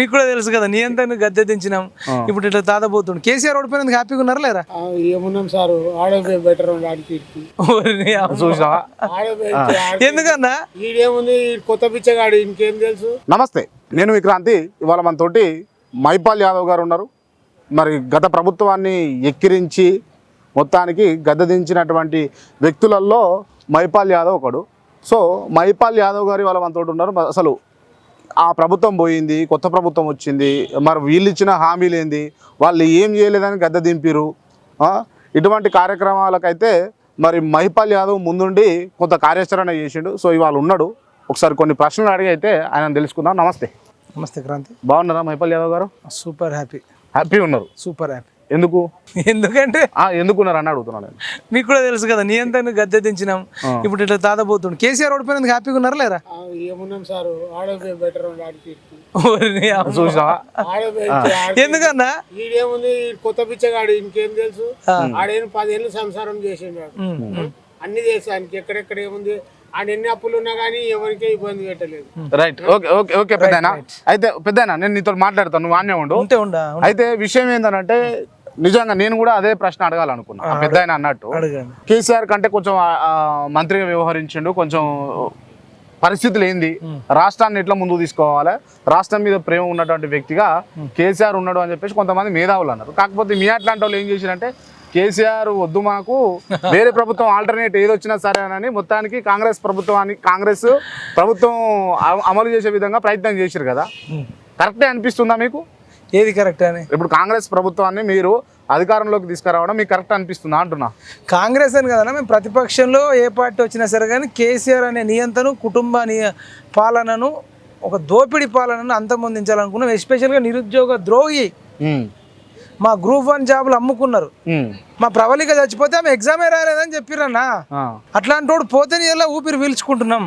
మీకు కూడా తెలుసు కదా నీ అంతా గద్దె దించినాం. ఇప్పుడు ఇట్లా తాతపోతుండు కేసీఆర్ ఓడిపోయినందుకు హ్యాపీగా ఉన్నారా లేరా? ఆ, ఏమున్నాం సారు? ఆడపోయి బెటర్. ఎందుకన్నా? ఈడేముంది? ఈడు కొత్త పిచ్చగాడు ఇంకేం తెలుసు? నమస్తే నేను విక్రాంతి ఇవాళ మనతోటి మైపాల్ యాదవ్ గారు ఉన్నారు. మరి గత ప్రభుత్వాన్ని ఎక్కిరించి మొత్తానికి గద్దె దించినటువంటి వ్యక్తులలో మైపాల్ యాదవ్ ఒకడు. సో మైపాల్ యాదవ్ గారు ఇవాళ మనతోటి ఉన్నారు. అసలు ఆ ప్రభుత్వం పోయింది కొత్త ప్రభుత్వం వచ్చింది మరి వీళ్ళు ఇచ్చిన హామీలు ఏంది వాళ్ళు ఏం చేయలేదని గద్దె దింపిరు? ఇటువంటి కార్యక్రమాలకైతే మరి మహిపాల్ యాదవ్ ముందుండి కొంత కార్యాచరణ చేసిండు. సో ఇవాళ ఉన్నాడు. ఒకసారి కొన్ని ప్రశ్నలు అడిగి అయితే ఆయన తెలుసుకుందాం. నమస్తే. నమస్తే క్రాంతి. బాగున్నారా మహిపాల్ యాదవ్ గారు? Super happy. హ్యాపీ ఉన్నారు. Super happy. ఎందుకు? ఎందుకంటే ఆ, ఎందుకున్నారు అని అడుగుతున్నాను నేను. మీకు కూడా తెలుసు కదా నీ అంతా గద్దె దించినాం ఇప్పుడు ఇట్లా తాతపోతుండు కేసీఆర్ ఓడిపోయినందుకు హ్యాపీగా ఉన్నారా లేరా? ఆ, ఏమున్నాం సారు? ఆడపోయి బెటర్. ఎందుకన్నా? ఈడేముంది? ఈడు కొత్త పిచ్చగాడు ఇంకేం తెలుసు? ఆడేం పదేళ్ళు సంసారం చేసిండు వాడు. అన్ని చేసి ఆయనకి ఎక్కడెక్కడ ఏముంది? ఆడ ఎన్ని అప్పులు ఉన్నా కానీ ఎవరికే ఇబ్బంది పెట్టలేదు. రైట్ ఓకే ఓకే ఓకే పెద్దనా అయితే పెద్దనా నేను నీతో మాట్లాడతాను నువ్వు ఉంటే ఉండా అయితే విషయం ఏంటంటే నిజంగా నేను కూడా అదే ప్రశ్న అడగాలనుకున్నా. పెద్ద ఆయన అన్నట్టు. కేసీఆర్ కంటే కొంచెం మంత్రిగా వ్యవహరించిండు కొంచెం పరిస్థితులు ఏంది? రాష్ట్రాన్ని ఎట్లా ముందుకు తీసుకోవాలి? రాష్ట్రం మీద ప్రేమ ఉన్నటువంటి వ్యక్తిగా కేసీఆర్ ఉన్నాడు అని చెప్పేసి కొంతమంది మేధావులు అన్నారు. కాకపోతే మీ అట్లాంటి వాళ్ళు ఏం చేశారంటే కేసీఆర్ వద్దు మాకు వేరే ప్రభుత్వం ఆల్టర్నేట్ ఏది వచ్చినా సరే అని మొత్తానికి కాంగ్రెస్ ప్రభుత్వాన్ని కాంగ్రెస్ ప్రభుత్వం అమ- అమలు చేసే విధంగా ప్రయత్నం చేశారు కదా. కరెక్టే అనిపిస్తుందా మీకు? ఏది కరెక్ట్ అని? ఇప్పుడు కాంగ్రెస్ ప్రభుత్వాన్ని మీరు అధికారంలోకి తీసుకురావడం మీకు కరెక్ట్ అనిపిస్తుందా అంటున్నా? కాంగ్రెస్ అని కదన్నా మేము ప్రతిపక్షంలో ఏ పార్టీ వచ్చినా సరే కానీ కేసీఆర్ అనే నియంతను కుటుంబ నియ పాలనను ఒక దోపిడీ పాలనను అంతమొందించాలనుకున్నాం. ఎస్పెషల్గా నిరుద్యోగ ద్రోహి మా గ్రూప్ వన్ జాబులు అమ్ముకున్నారు. మా ప్రవళిక చచ్చిపోతే ఆమె ఎగ్జామే రాలేదని చెప్పిరన్నా. అట్లాంటి వాడు పోతే ఎలా ఊపిరి పీల్చుకుంటున్నాం.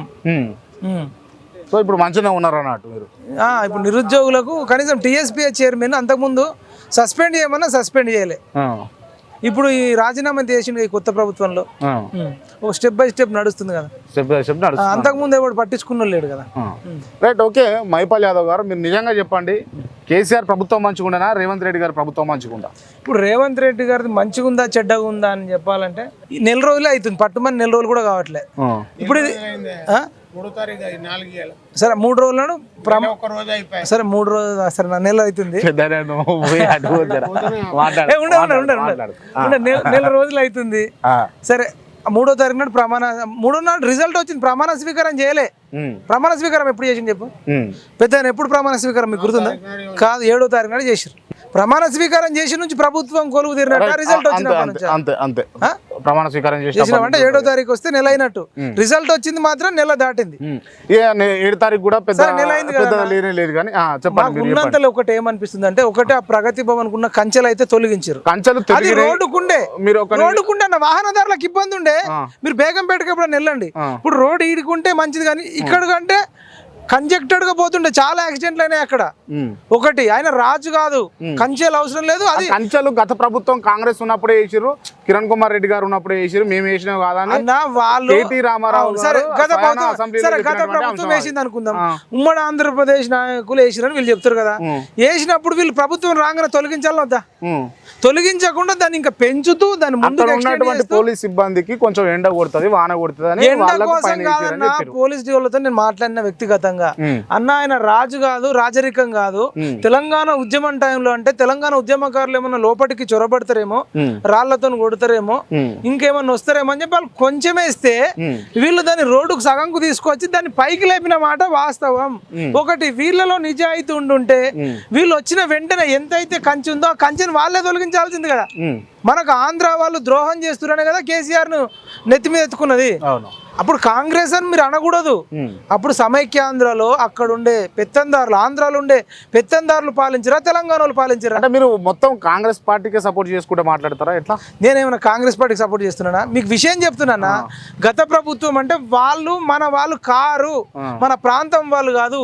సో ఇప్పుడు మంచిగా ఉన్నారు అన్నట్టు మీరు ఇప్పుడు నిరుద్యోగులకు కనీసం టీఎస్పీఎస్ చైర్మన్ అంతకుముందు సస్పెండ్ చేయమన్నా సస్పెండ్ చేయలే ఇప్పుడు ఈ రాజీనామా చేసిండు ఈ కొత్త ప్రభుత్వంలో. ఒక స్టెప్ బై స్టెప్ నడుస్తుంది కదా చెప్పు ఆ, నడుస్తుంది. అంతకుముందు ఎవడు పట్టించుకున్న లేడు కదా. రైట్ ఓకే మైపాల్ యాదవ్ గారు మీరు నిజంగా చెప్పండి కేసీఆర్ ప్రభుత్వం మంచిగుండనా రేవంత్ రెడ్డి గారి ప్రభుత్వం మంచిగుందా ఇప్పుడు రేవంత్ రెడ్డి గారిది మంచిగా ఉందా చెడ్డగా ఉందా అని చెప్పాలంటే ఈ నెల రోజులే అవుతుంది పట్టుమని నెల రోజులు కూడా కావట్లే. ఇప్పుడు? మూడో తారీఖు అయి నాలుగు ఇయ్యాల. సరే మూడు రోజులను రోజు అయిపోయి సరే మూడు రోజులు సరే నా నెల అవుతుంది నెల- రోజులు అవుతుంది ఆ. సరే మూడో తారీఖు నాడు ప్రమాణ మూడో నాడు రిజల్ట్ వచ్చింది. ప్రమాణ స్వీకారం చేయలే. ప్రమాణ స్వీకారం ఎప్పుడు చేసింది చెప్పు. పెద్ద ఎప్పుడు ప్రమాణ స్వీకారం మీకు గుర్తుందా? కాదు ఏడో తారీఖు నాడు చేసారు ప్రమాణ స్వీకారం చేసి నుంచి ప్రభుత్వం కొలువు తీరినట్టు రిజల్ట్ అంతే అంతే ప్రమాణ స్వీకారం చేసిన చేసినామంటే ఏడో తారీఖు వస్తే నెల అయినట్టు. రిజల్ట్ వచ్చింది మాత్రం నెల దాటింది. ఏడు తారీఖు కూడా పెద్ద నెల అయింది లేదు కానీ చెప్పండి ఉన్నంతలో ఒకటి ఏమనిపిస్తుంది అంటే ఒకటి ఆ ప్రగతి భవన్ కున్న కంచెలు అయితే తొలగించారు కంచెలు రోడ్డుకుండే మీరు ఒక రోడ్డుకుంటే అన్న వాహనదారులకు ఇబ్బంది ఉండే. మీరు బేగంపేటకి ఎప్పుడైనా వెళ్ళండి. ఆ. ఇప్పుడు రోడ్ ఈడుకుంటే మంచిది కానీ ఇక్కడ కంటే కంజెక్టెడ్గా పోతుండే. చాలా యాక్సిడెంట్లు అయినాయి అక్కడ. ఒకటి ఆయన రాజు కాదు. కంచెలు అవసరం లేదు. అది కంచెలు గత ప్రభుత్వం కాంగ్రెస్ ఉన్నప్పుడే వేసిర్రు కిరణ్ కుమార్ రెడ్డి గారు ఉన్నప్పుడే వేసిర్రు మేము వేసినాం కాదని వాళ్ళు రామారావు సరే గత సరే గత ప్రభుత్వం వేసింది అనుకుందాం. ఉమ్మడి ఆంధ్రప్రదేశ్ నాయకులు వేసిరని వీళ్ళు చెప్తారు కదా. వేసినప్పుడు వీళ్ళు ప్రభుత్వం రాగానే తొలగించాలని వద్దా. తొలగించకుండా దాన్ని ఇంకా పెంచుతూ అక్కడ extend ఉన్నటువంటి పోలీస్ సిబ్బందికి కొంచెం ఎండ కొడుతుంది వాన కొడుతుంది పోలీస్ వాళ్ళతో నేను మాట్లాడిన వ్యక్తిగతంగా ఉమ్. అన్న ఆయన రాజు కాదు రాజరికం కాదు. తెలంగాణ ఉద్యమం టైంలో అంటే తెలంగాణ ఉద్యమకారులు ఏమన్నా లోపలికి చొరబడతారేమో. రాళ్ళతో కొడతారేమో. ఇంకేమన్నా వస్తారేమో అని చెప్పి వాళ్ళు కొంచెమే ఇస్తే ఉమ్. వీళ్ళు దాన్ని రోడ్డుకు సగంకు తీసుకొచ్చి దాన్ని పైకి లేపిన మాట వాస్తవం ఒకటి వీళ్ళలో నిజాయితీ ఉండుంటే వీళ్ళు వచ్చిన వెంటనే ఎంతైతే కంచె ఉందో ఆ కంచెని వాళ్ళే తొలగించాల్సింది కదా. మనకు ఆంధ్ర వాళ్ళు ద్రోహం చేస్తున్నారనే కదా కేసీఆర్ను నెత్తి మీద ఎత్తుకున్నది అవును అప్పుడు కాంగ్రెస్ అని మీరు అనకూడదు. అప్పుడు సమైక్యాంధ్రలో అక్కడ ఉండే పెత్తందారులు ఆంధ్రాలో ఉండే పెత్తందారులు పాలించరా తెలంగాణ వాళ్ళు పాలించరా? అంటే మీరు మొత్తం కాంగ్రెస్ పార్టీకే సపోర్ట్ చేసుకుంటే మాట్లాడతారా ఎట్లా? నేనేమైనా కాంగ్రెస్ పార్టీకి సపోర్ట్ చేస్తున్నానా? మీకు విషయం చెప్తున్నానా? గత ప్రభుత్వం అంటే వాళ్ళు మన వాళ్ళు కారు. మన ప్రాంతం వాళ్ళు కాదు.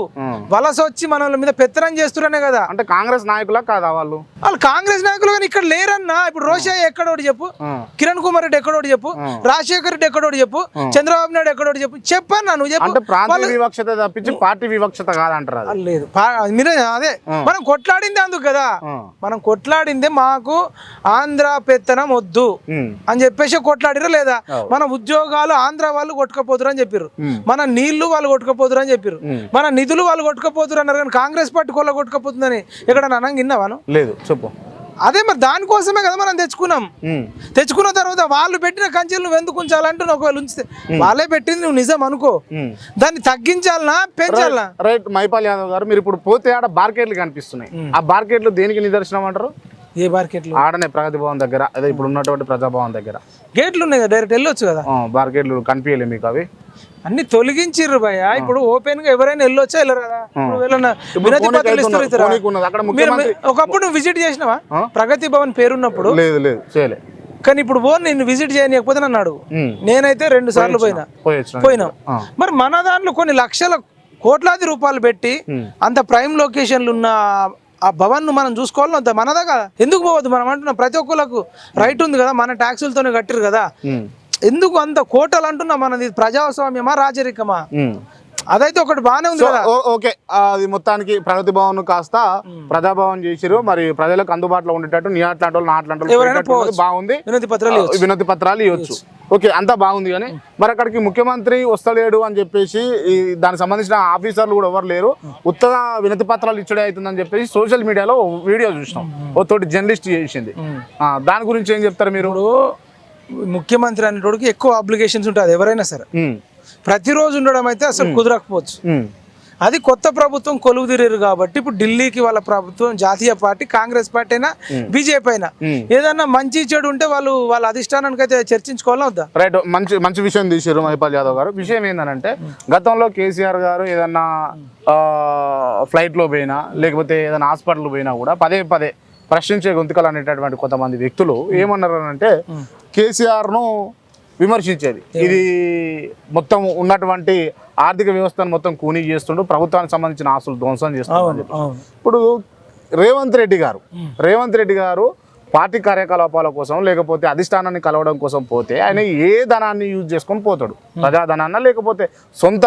వలస వచ్చి మన మీద పెత్తనం చేస్తున్నానే కదా. అంటే కాంగ్రెస్ నాయకులా కాదా వాళ్ళు? వాళ్ళు కాంగ్రెస్ నాయకులు కానీ ఇక్కడ లేరన్నా? ఇప్పుడు రోషయ్య ఎక్కడోటి చెప్పు. కిరణ్ కుమార్ రెడ్డి ఎక్కడోటి చెప్పు. రాజశేఖర్ రెడ్డి ఎక్కడోటి చెప్పు. చంద్రబాబు చంద్రబాబు నాయుడు ఎక్కడో చెప్పు. చెప్పన్నా నువ్వు చెప్పు. వివక్షత తప్పించి పార్టీ వివక్షత కాదంటారు లేదు. మీరే అదే. మనం కొట్లాడింది అందుకు కదా. మనం కొట్లాడిందే మాకు ఆంధ్ర పెత్తనం వద్దు. అని చెప్పేసి కొట్లాడిరా లేదా? మన ఉద్యోగాలు ఆంధ్ర వాళ్ళు కొట్టుకపోతురు అని చెప్పారు మన నీళ్ళు వాళ్ళు కొట్టుకపోతురు అని చెప్పారు మన నిధులు వాళ్ళు కొట్టుకపోతురు అన్నారు కానీ కాంగ్రెస్ పార్టీ కొల్ల కొట్టుకపోతుందని ఎక్కడ అనంగా విన్నావాను లేదు. చెప్పు. అదే మరి దానికోసమే కదా మనం తెచ్చుకున్నాం. తెచ్చుకున్న తర్వాత వాళ్ళు పెట్టిన కంచెలు నువ్వు ఒకవేళ ఉంచితే వాళ్ళే పెట్టింది నువ్వు నిజం అనుకో. దాన్ని తగ్గించాలనా పెంచాలనా? రైట్ మైపాల్ యాదవ్ గారు మీరు ఇప్పుడు పోతే ఆడ బార్కెట్లు కనిపిస్తున్నాయి. ఆ బార్కెట్లు దేనికి నిదర్శనం అంటారు? ఏ మార్కెట్లు? ఆడనే ప్రగతి భవన్ దగ్గర అదే ఇప్పుడు ఉన్నటువంటి ప్రజాభవన్ దగ్గర. గేట్లు ఉన్నాయి కదా డైరెక్ట్ వెళ్ళొచ్చు కదా? ఆ, బార్కెట్లు కనిపించలే మీకు అవి. అన్ని తొలగించిర్రు భయ ఇప్పుడు ఓపెన్గా ఎవరైనా వెళ్ళొచ్చా వెళ్ళరు కదా? ఒకప్పుడు నువ్వు విజిట్ చేసినావా? ప్రగతి భవన్ పేరున్నప్పుడు? లేదు లేదు చేయలే. కానీ ఇప్పుడు పో నేను విజిట్ చేయకపోతే నన్ను అడుగు. నేనైతే రెండు సార్లు పోయినా. పోయినాం. మరి మన దాంట్లో కొన్ని లక్షల కోట్లాది రూపాయలు పెట్టి అంత ప్రైమ్ లొకేషన్లు ఉన్న ఆ భవన్ను మనం చూసుకోవాలి అంత మనదా కదా? ఎందుకు పోవద్దు మనం అంటున్నాం ప్రతి ఒక్కరికి రైట్ ఉంది కదా మన ట్యాక్సులతోనే కట్టిరు కదా. ఎందుకు అంత కోటలు అంటున్నాం మనది ప్రజాస్వామ్యమా రాజరికమా. అదైతే ఒకటి బాగానే ఉంది కదా. ఓకే. అది మొత్తానికి ప్రగతి భవన్ కాస్త ప్రజాభవన్ చేసిరు మరి ప్రజలకు అందుబాటులో ఉండేటట్టు నీ అట్లాంటి వాళ్ళు నా అట్లాంటి బాగుంది. వినతి పత్రాలు వినతి పత్రాలు ఇవ్వచ్చు. ఓకే అంతా బాగుంది కానీ మరి అక్కడికి ముఖ్యమంత్రి వస్తలేడు అని చెప్పేసి ఈ దానికి సంబంధించిన ఆఫీసర్లు కూడా ఎవరు లేరు. ఉత్తగా వినతి పత్రాలు ఇచ్చడే అవుతుందని చెప్పేసి సోషల్ మీడియాలో వీడియో చూసినాం. ఓ తోటి జర్నలిస్ట్ చేసింది. ఆ, దాని గురించి ఏం చెప్తారు మీరు? ముఖ్యమంత్రి అనేటోడికి ఎక్కువ అప్లికేషన్స్ ఉంటుంది ఎవరైనా సరే. ప్రతిరోజు ఉండడం అయితే అసలు కుదరకపోవచ్చు. అది కొత్త ప్రభుత్వం కొలువు తీరారు కాబట్టి ఇప్పుడు ఢిల్లీకి వాళ్ళ ప్రభుత్వం జాతీయ పార్టీ కాంగ్రెస్ పార్టీ అయినా బీజేపీ అయినా. ఏదన్నా మంచి చెడు ఉంటే వాళ్ళు వాళ్ళ అధిష్టానానికి అయితే చర్చించుకోవాలా వద్దా? రైట్ మంచి మంచి విషయం తీసారు మహిపాల్ యాదవ్ గారు. విషయం ఏంటంటే గతంలో కేసీఆర్ గారు ఏదన్నా ఆ, flight లో పోయినా లేకపోతే ఏదైనా హాస్పిటల్ పోయినా కూడా పదే పదే ప్రశ్నించే గొంతుకలు అనేటటువంటి కొంతమంది వ్యక్తులు ఏమన్నారు అంటే కేసీఆర్ను విమర్శించేది. ఇది మొత్తం ఉన్నటువంటి ఆర్థిక వ్యవస్థను మొత్తం కూనీ చేస్తుండు ప్రభుత్వానికి సంబంధించిన ఆస్తులు ధ్వంసం. అవును ఇప్పుడు రేవంత్ రెడ్డి గారు రేవంత్ రెడ్డి గారు పార్టీ కార్యకలాపాల కోసం లేకపోతే అధిష్టానాన్ని కలవడం కోసం పోతే ఆయన ఏ ధనాన్ని యూజ్ చేసుకొని పోతాడు? ప్రజాధనాన్న లేకపోతే సొంత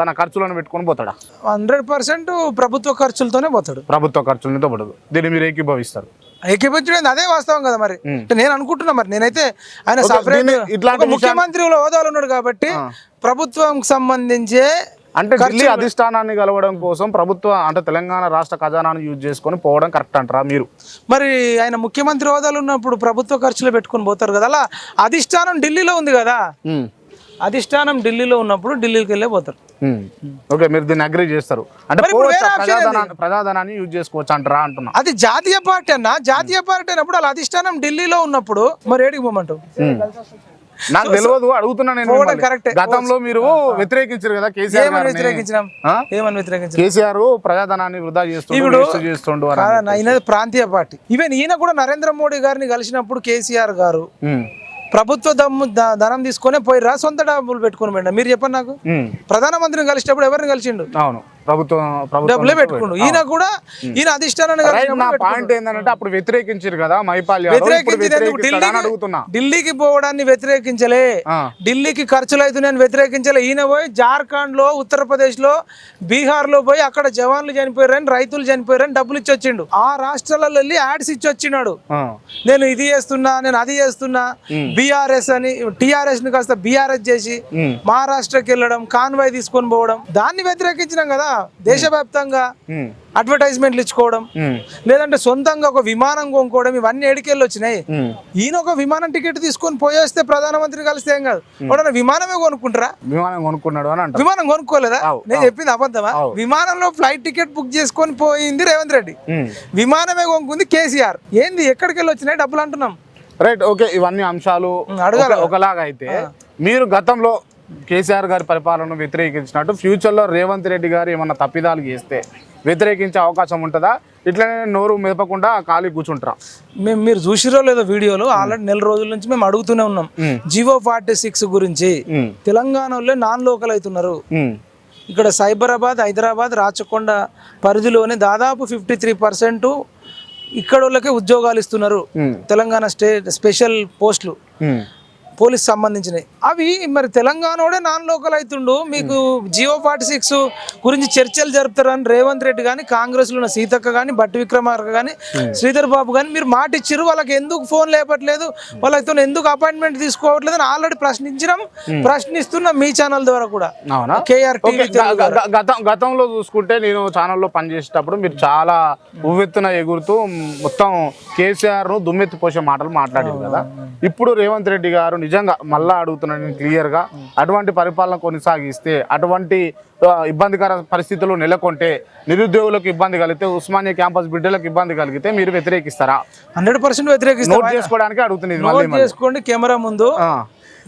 తన ఖర్చులను పెట్టుకొని పోతాడా? హండ్రెడ్ పర్సెంట్ ప్రభుత్వ ఖర్చులతోనే పోతాడు. ప్రభుత్వ ఖర్చులతో పడదు దీన్ని మీరు ఏకీభవిస్తారు. ఏకీపించడం అదే వాస్తవం కదా మరి. నేను అనుకుంటున్నా మరి. నేనైతే ఆయన సపరేట్ ఇట్లాంటి ముఖ్యమంత్రి హోదాలో ఉన్నాడు కాబట్టి ప్రభుత్వంకి సంబంధించే అంటే ఢిల్లీ అధిష్టానాన్ని కలవడం కోసం ప్రభుత్వ అంటే తెలంగాణ రాష్ట్ర ఖజానాను యూజ్ చేసుకొని పోవడం కరెక్ట్ అంటారా మీరు? మరి ఆయన ముఖ్యమంత్రి హోదాలో ఉన్నప్పుడు ప్రభుత్వ ఖర్చులు పెట్టుకొని పోతారు కదా. అలా అధిష్టానం ఢిల్లీలో ఉంది కదా. అధిష్టానం ఢిల్లీలో ఉన్నప్పుడు ఢిల్లీకి వెళ్ళే పోతారు. ఓకే మీరు దీన్ని అగ్రి చేస్తారు. అంటే ప్రజాధనాన్ని యూజ్ చేసుకోవచ్చు అంటారా అంటున్నా. అది జాతీయ పార్టీ అన్న జాతీయ పార్టీ అయినప్పుడు వాళ్ళ అధిష్టానం ఢిల్లీలో ఉన్నప్పుడు మరి ఏడికి పోమంటావు? నాకు తెలియదు అడుగుతున్నా నేను. గతంలో మీరు వ్యతిరేకించారు కదా కేసీఆర్. వ్యతిరేకించినాం? ఏమని వ్యతిరేకించినాం? కేసీఆర్ ప్రజాధనాన్ని వృధా చేస్తుండు చేస్తుండు ప్రాంతీయ పార్టీ. ఈవెన్ ఈయన కూడా నరేంద్ర మోడీ గారిని కలిసినప్పుడు కేసీఆర్ గారు. ప్రభుత్వ దమ్ము ధనం తీసుకొని పోయిరా సొంత డబ్బులు పెట్టుకొని మీరు చెప్పండి నాకు. ప్రధానమంత్రిని కలిసినప్పుడు ఎవరిని కలిసిండు? అవును. ప్రభుత్వం డబ్బులే పెట్టుకుండు. ఈయన కూడా ఈయన అధిష్టానాన్ని రైట్ కలిసినప్పుడు నా పాయింట్ ఏంటంటే అప్పుడు వ్యతిరేకించారు కదా మైపాల్ అడుగుతున్నా. ఢిల్లీకి పోవడాన్ని వ్యతిరేకించలే. ఢిల్లీకి ఖర్చులు అవుతున్నాయని వ్యతిరేకించలే. ఈయన పోయి జార్ఖండ్లో ఉత్తరప్రదేశ్లో బీహార్లో పోయి అక్కడ జవాన్లు చనిపోయారని రైతులు చనిపోయారని డబ్బులు ఇచ్చి వచ్చిండు ఆ రాష్ట్రాలలో వెళ్ళి యాడ్స్ ఇచ్చి వచ్చినాడు. నేను ఇది చేస్తున్నా నేను అది చేస్తున్నా. బీఆర్ఎస్ అని టిఆర్ఎస్ని కాస్త బీఆర్ఎస్ చేసి. మహారాష్ట్రకి వెళ్ళడం కాన్వాయ్ తీసుకొని పోవడం దాన్ని వ్యతిరేకించినాం కదా. దేశవ్యాప్తంగా. అడ్వర్టైజ్మెంట్లు ఇచ్చుకోవడం. లేదంటే సొంతంగా ఒక విమానం కొనుక్కోవడం ఇవన్నీ ఎడికెళ్ళి వచ్చినాయి. ఈయన ఒక విమానం టికెట్ తీసుకొని పోయేస్తే ప్రధానమంత్రి కలిస్తే ఏం కాదు. వాడు విమానమే కొనుక్కుంటారా? విమానం కొనుక్కున్నాడు అని విమానం కొనుక్కోలేదా? నేను చెప్పింది అబద్ధమా. విమానంలో ఫ్లైట్ టికెట్ బుక్ చేసుకొని పోయింది రేవంత్ రెడ్డి. విమానమే కొనుక్కుంది కేసీఆర్. ఏంది ఎక్కడికి వెళ్ళి వచ్చినాయి డబ్బులు అంటున్నాం? రైట్ ఓకే ఇవన్నీ అంశాలు ఒకలాగా అయితే మీరు గతంలో కేసీఆర్ గారి పరిపాలనను వ్యతిరేకించినట్టు ఫ్యూచర్లో రేవంత్ రెడ్డి గారు ఏమన్నా తప్పిదాలు చేస్తే వ్యతిరేకించే అవకాశం ఉంటుందా ఇట్లనే నోరు మెదపకుండా ఖాళీ కూర్చుంటారా మేము మీరు చూసిరో లేదో వీడియోలు ఆల్రెడీ నెల రోజుల నుంచి మేము అడుగుతూనే ఉన్నాం. జివో ఫార్టీ సిక్స్ గురించి. తెలంగాణలో నాన్ లోకల్ అవుతున్నారు. ఇక్కడ సైబరాబాద్ హైదరాబాద్ రాచకొండ పరిధిలోనే దాదాపు ఫిఫ్టీ త్రీ పర్సెంట్ ఇక్కడ వాళ్ళకే ఉద్యోగాలు ఇస్తున్నారు. తెలంగాణ స్టేట్ స్పెషల్ పోస్టులు. పోలీస్ సంబంధించినవి. అవి మరి తెలంగాణోడే నాన్ లోకల్ అవుతుండు మీకు జియో ఫార్టీ సిక్స్ గురించి చర్చలు జరుపుతారని రేవంత్ రెడ్డి కానీ కాంగ్రెస్లో ఉన్న సీతక్క కానీ బట్టి విక్రమార్క కానీ శ్రీధర్ బాబు కానీ మీరు మాట ఇచ్చారు వాళ్ళకి ఎందుకు ఫోన్ లేపట్లేదు? వాళ్ళతో ఎందుకు అపాయింట్మెంట్ తీసుకోవట్లేదు అని ఆల్రెడీ ప్రశ్నించడం ప్రశ్నిస్తున్నాం మీ ఛానల్ ద్వారా కూడా. కేఆర్ గతంలో చూసుకుంటే నేను ఛానల్లో పనిచేసేటప్పుడు మీరు చాలా ఉవ్వెత్తున ఎగురుతూ మొత్తం కేసీఆర్ను దుమ్మెత్తి పోసే మాటలు మాట్లాడారు కదా. ఇప్పుడు రేవంత్ రెడ్డి గారు నిజంగా మళ్ళా అడుగుతున్నాను క్లియర్గా అటువంటి పరిపాలన కొనసాగిస్తే అటువంటి ఇబ్బందికర పరిస్థితులు నెలకొంటే నిరుద్యోగులకు ఇబ్బంది కలిగితే ఉస్మానియా క్యాంపస్ బిడ్డలకు ఇబ్బంది కలిగితే మీరు వ్యతిరేకిస్తారా? హండ్రెడ్ పర్సెంట్ వ్యతిరేకిస్తాం నోట్ చేసుకోవడానికి అడుగుతుంది చేసుకోండి కెమెరా ముందు.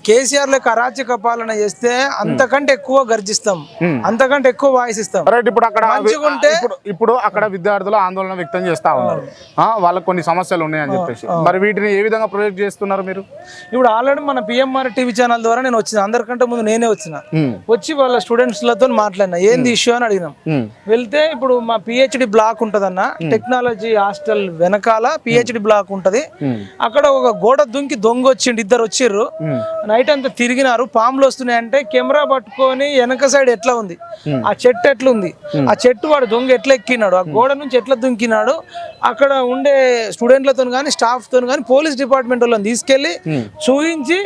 కేసీఆర్ లెక్క అరాచక పాలన చేస్తే అంతకంటే ఎక్కువ గర్జిస్తాం. అంతకంటే ఎక్కువ వాయిస్ ఇస్తాం ఇప్పుడు అక్కడ ఇప్పుడు అక్కడ విద్యార్థులు ఆందోళన వ్యక్తం చేస్తా ఉన్నారు. వాళ్ళకి కొన్ని సమస్యలు ఉన్నాయని చెప్పేసి. మరి వీటిని ఏ విధంగా ప్రొజెక్ట్ చేస్తున్నారు మీరు? ఇప్పుడు ఆల్రెడీ మన పిఎంఆర్ టీవీ ఛానల్ ద్వారా నేను వచ్చిన అందరికంటే ముందు నేనే వచ్చిన. వచ్చి వాళ్ళ స్టూడెంట్స్లతో మాట్లాడినా ఏంది ఇష్యూ అని అడిగినాం. వెళ్తే ఇప్పుడు మా పిహెచ్డి బ్లాక్ ఉంటదన్న టెక్నాలజీ హాస్టల్ వెనకాల పిహెచ్డి బ్లాక్ ఉంటది. అక్కడ ఒక గోడ దుంకి దొంగ వచ్చిండు ఇద్దరు వచ్చిర్రు. నైట్ అంతా తిరిగినారు. పాములు వస్తున్నాయంటే కెమెరా పట్టుకొని వెనక సైడ్ ఎట్లా ఉంది? ఆ చెట్టు ఎట్లా ఉంది ఆ చెట్టు వాడు దొంగ ఎట్లా ఎక్కినాడు? ఆ గోడ నుంచి ఎట్లా దుంకినాడు? అక్కడ ఉండే స్టూడెంట్లతో కానీ స్టాఫ్తో కానీ పోలీస్ డిపార్ట్మెంట్ వాళ్ళని తీసుకెళ్ళి చూపించి